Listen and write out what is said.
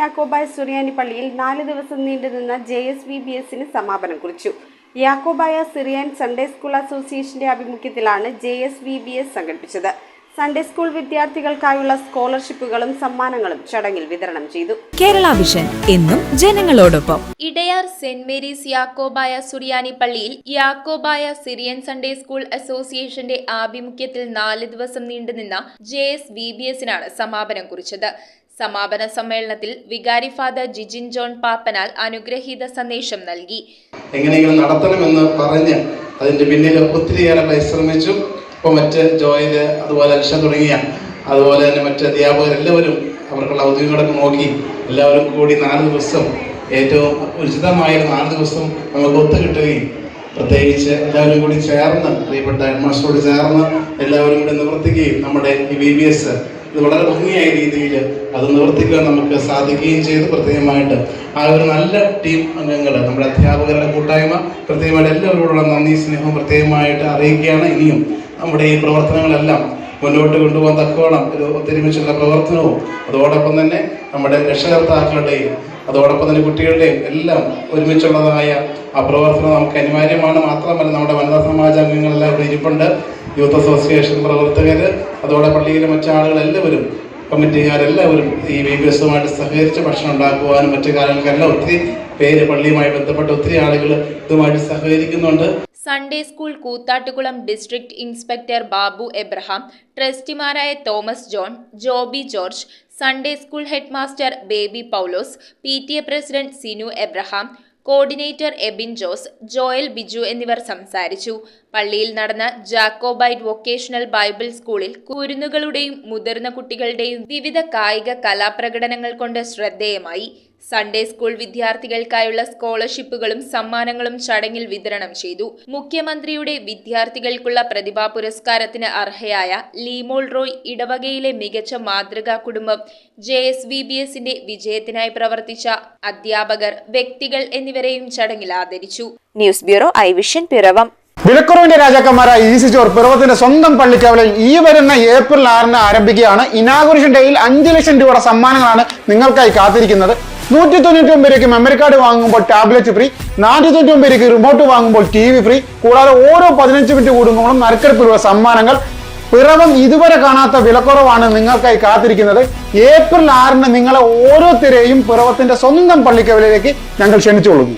യാക്കോബായ സുറിയാനി പള്ളിയിൽ നാല് ദിവസം നീണ്ടുനിന്ന ജെ എസ് വി ബി എസിന് സമാപനം കുറിച്ചു. യാക്കോബായ സിറിയാൻ സൺഡേ സ്കൂൾ അസോസിയേഷന്റെ ആഭിമുഖ്യത്തിലാണ് J S V B S സംഘടിപ്പിച്ചത്. സൺഡേ സ്കൂൾ വിദ്യാർത്ഥികൾക്കായുള്ള സ്കോളർഷിപ്പുകളും സമ്മാനങ്ങളും ചടങ്ങിൽ വിതരണം ചെയ്തു. കേരള വിഷൻ എന്നും ജനങ്ങളോടൊപ്പം. ഇടയാർ സെന്റ് മേരീസ് യാക്കോബായ സുറിയാനി പള്ളിയിൽ യാക്കോബായ സിറിയൻ സൺഡേ സ്കൂൾ അസോസിയേഷന്റെ ആഭിമുഖ്യത്തിൽ നാല് ദിവസം നീണ്ടുനിന്ന ജെ എസ് വി ബി എസിനാണ് സമാപനം കുറിച്ചത്. സമാപന സമ്മേളനത്തിൽ വികാരി ഫാദർ ജിജിൻ ജോൺ പാപ്പനാൽ അനുഗ്രഹീത സന്ദേശം നൽകി. എങ്ങനെയെങ്കിലും നടത്തണമെന്ന് പറഞ്ഞ് അതിന്റെ പിന്നിൽ ഒത്തിരിയേറെ പരിശ്രമിച്ചു ഇപ്പോൾ മറ്റ് ജോയിൽ അതുപോലെ അൽഷ തുടങ്ങിയ അതുപോലെ തന്നെ മറ്റ് അധ്യാപകരെല്ലാവരും അവർക്കുള്ള ഔദ്യോഗികളൊക്കെ നോക്കി എല്ലാവരും കൂടി നാല് ദിവസം ഏറ്റവും ഉചിതമായ നാല് ദിവസം നമുക്ക് ഒത്തുകിട്ടുകയും പ്രത്യേകിച്ച് എല്ലാവരും കൂടി ചേർന്ന് പ്രിയപ്പെട്ട ഹെഡ്മാസ്റ്ററോട് ചേർന്ന് എല്ലാവരും കൂടി നിവർത്തിക്കുകയും നമ്മുടെ ഈ ബി ബി എസ് ഇത് വളരെ ഭംഗിയായ രീതിയിൽ അത് നിവർത്തിക്കാൻ നമുക്ക് സാധിക്കുകയും ചെയ്തു പ്രത്യേകമായിട്ട്. ആ ഒരു നല്ല ടീം അംഗങ്ങൾ നമ്മുടെ അധ്യാപകരുടെ കൂട്ടായ്മ പ്രത്യേകമായിട്ട് എല്ലാവരോടുള്ള നന്ദി സ്നേഹവും പ്രത്യേകമായിട്ട് അറിയിക്കുകയാണ്. ഇനിയും നമ്മുടെ ഈ പ്രവർത്തനങ്ങളെല്ലാം മുന്നോട്ട് കൊണ്ടുപോകാൻ തക്കവണ്ണം ഒരു ഒത്തൊരുമിച്ചുള്ള പ്രവർത്തനവും അതോടൊപ്പം തന്നെ നമ്മുടെ രക്ഷകർത്താക്കളുടെയും അതോടൊപ്പം തന്നെ കുട്ടികളുടെയും എല്ലാം ഒരുമിച്ചുള്ളതായ ആ പ്രവർത്തനം നമുക്ക് അനിവാര്യമാണ്. മാത്രമല്ല നമ്മുടെ വനിതാ സമാജ അംഗങ്ങളെല്ലാം ഇവിടെ ഇരിപ്പുണ്ട്. യൂത്ത് അസോസിയേഷൻ പ്രവർത്തകർ അതോടെ പള്ളിയിലെ മറ്റാളുകൾ എല്ലാവരും കമ്മിറ്റിക്കാരെല്ലാവരും ഈ വി ബി എസുമായിട്ട് സഹകരിച്ച് ഭക്ഷണം ഉണ്ടാക്കുവാനും മറ്റു കാര്യങ്ങൾക്കെല്ലാം ഒത്തിരി പേര് പള്ളിയുമായി ബന്ധപ്പെട്ട ഒത്തിരി ആളുകൾ ഇതുമായിട്ട് സഹകരിക്കുന്നുണ്ട്. Sunday school Koothattukulam district inspector Babu Abraham ട്രസ്റ്റിമാരായ Thomas John Joby George Sunday school head master Baby Paulose P T A president Sinu Abraham coordinator Ebin Jose Joel Biju എന്നിവർ സംസാരിച്ചു. പള്ളിയിൽ നടന്ന ജാക്കോബൈറ്റ് വൊക്കേഷണൽ ബൈബിൾ സ്കൂളിൽ കുരുന്നുകളുടെയും മുതിർന്ന കുട്ടികളുടെയും വിവിധ കായിക കലാപ്രകടനങ്ങൾ കൊണ്ട് ശ്രദ്ധേയമായി. സൺഡേ സ്കൂൾ വിദ്യാർത്ഥികൾക്കായുള്ള സ്കോളർഷിപ്പുകളും സമ്മാനങ്ങളും ചടങ്ങിൽ വിതരണം ചെയ്തു. മുഖ്യമന്ത്രിയുടെ വിദ്യാർത്ഥികൾക്കുള്ള പ്രതിഭാ പുരസ്കാരത്തിന് അർഹയായ ലീമോൾ റോയ് ഇടവകയിലെ മികച്ച മാതൃകാ കുടുംബം ജെ എസ് വി ബി എസിന്റെ വിജയത്തിനായി പ്രവർത്തിച്ച അധ്യാപകർ വ്യക്തികൾ എന്നിവരെയും ചടങ്ങിൽ ആദരിച്ചു. News bureau I vision Piravom. വിലക്കുറവിന്റെ രാജാക്കന്മാരായ ഈസി ജോർ പിറവത്തിന്റെ സ്വന്തം പള്ളിക്കവലിൽ ഈ വരുന്ന ഏപ്രിൽ ആറിന് ആരംഭിക്കുകയാണ്. ഇനാഗുറേഷൻ ഡേയിൽ അഞ്ച് ലക്ഷം രൂപയുടെ സമ്മാനങ്ങളാണ് നിങ്ങൾക്കായി കാത്തിരിക്കുന്നത്. നൂറ്റി തൊണ്ണൂറ്റി ഒമ്പത് രൂപയ്ക്ക് മെമ്മറി കാർഡ് വാങ്ങുമ്പോൾ ടാബ്ലറ്റ് ഫ്രീ നാനൂറ്റി തൊണ്ണൂറ്റി ഒമ്പത് രൂപയ്ക്ക് റിമോട്ട് വാങ്ങുമ്പോൾ ടി വി ഫ്രീ കൂടാതെ ഓരോ പതിനഞ്ച് മിനിറ്റ് കൂടുമ്പോഴും നറുക്കെടുപ്പിലുള്ള സമ്മാനങ്ങൾ. പിറവം ഇതുവരെ കാണാത്ത വിലക്കുറവാണ് നിങ്ങൾക്കായി കാത്തിരിക്കുന്നത്. ഏപ്രിൽ ആറിന് നിങ്ങളെ ഓരോ ഓരോരുത്തരെയും പിറവത്തിന്റെ സ്വന്തം പള്ളിക്കവലിലേക്ക് ഞങ്ങൾ ക്ഷണിച്ചുകൊള്ളുന്നു.